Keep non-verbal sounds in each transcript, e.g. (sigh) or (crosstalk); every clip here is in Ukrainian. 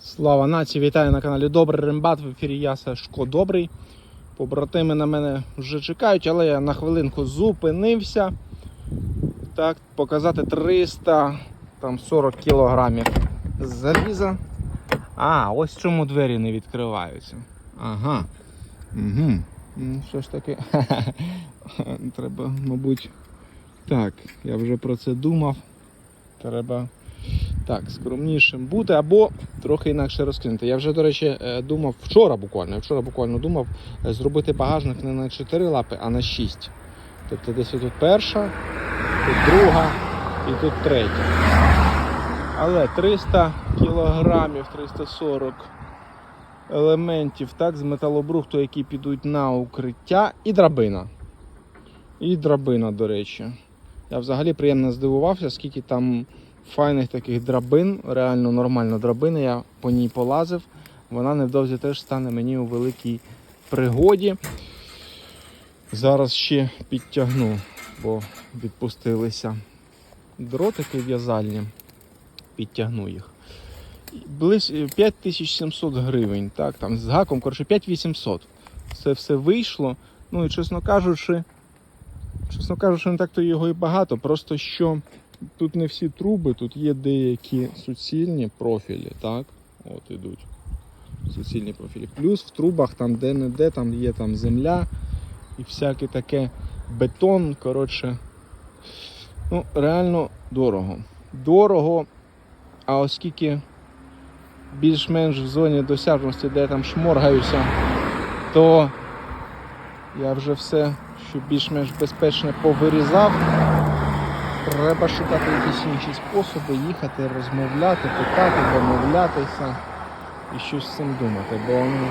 Слава нації, вітаю на каналі Добрий Рембат. В ефірі я Сашко Добрий. Побратими на мене вже чекають, але я на хвилинку зупинився. Так, показати 340 кілограмів заліза. А, ось чому двері не відкриваються. Ага. Угу. Що ж таке? (laughs) Треба, мабуть. Так, я вже про це думав. Треба так, скромнішим бути або трохи інакше розкинути. Я вже, до речі, е, думав вчора буквально. Вчора буквально думав е, зробити багажник не на 4 лапи, а на 6. Тобто десь тут перша, тут друга і тут третя. Але 300 кілограмів, 340 елементів так, з металобрухту, які підуть на укриття, і драбина. І драбина, до речі. Я взагалі приємно здивувався, скільки там файних таких драбин, реально нормально драбини. Я по ній полазив. Вона невдовзі теж стане мені у великій пригоді. Зараз ще підтягну, бо відпустилися дротики в'язальні. Підтягну їх. Близь 5700 гривень, так, там з гаком, коротше, 5800. Це все вийшло. Ну і чесно кажучи, чесно кажучи, не так то його і багато. Просто що тут не всі труби, тут є деякі суцільні профілі, так? От ідуть. Суцільні профілі. Плюс в трубах там де-не-де, там є там земля і всяке таке бетон. Коротше, ну, реально дорого. Дорого, а оскільки більш-менш в зоні досяжності, де я там шморгаюся, то я вже все, що більш-менш безпечне повирізав. Треба шукати якісь інші способи, їхати, розмовляти, питати, домовлятися і щось з цим думати. Бо, ну,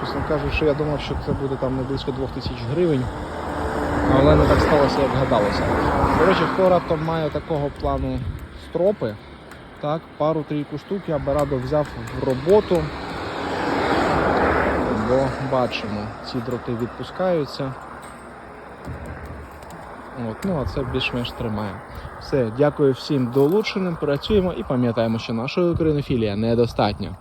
чесно кажучи, я думав, що це буде там не близько 2000 гривень, але не так сталося, як гадалося. До речі, хто раптом має такого плану стропи, так, пару-трійку штук я би радо взяв в роботу, бо бачимо, ці дроти відпускаються. От, ну а це більш-менш тримає. Все, дякую всім долученим. Працюємо і пам'ятаємо, що нашої українофілія недостатньо.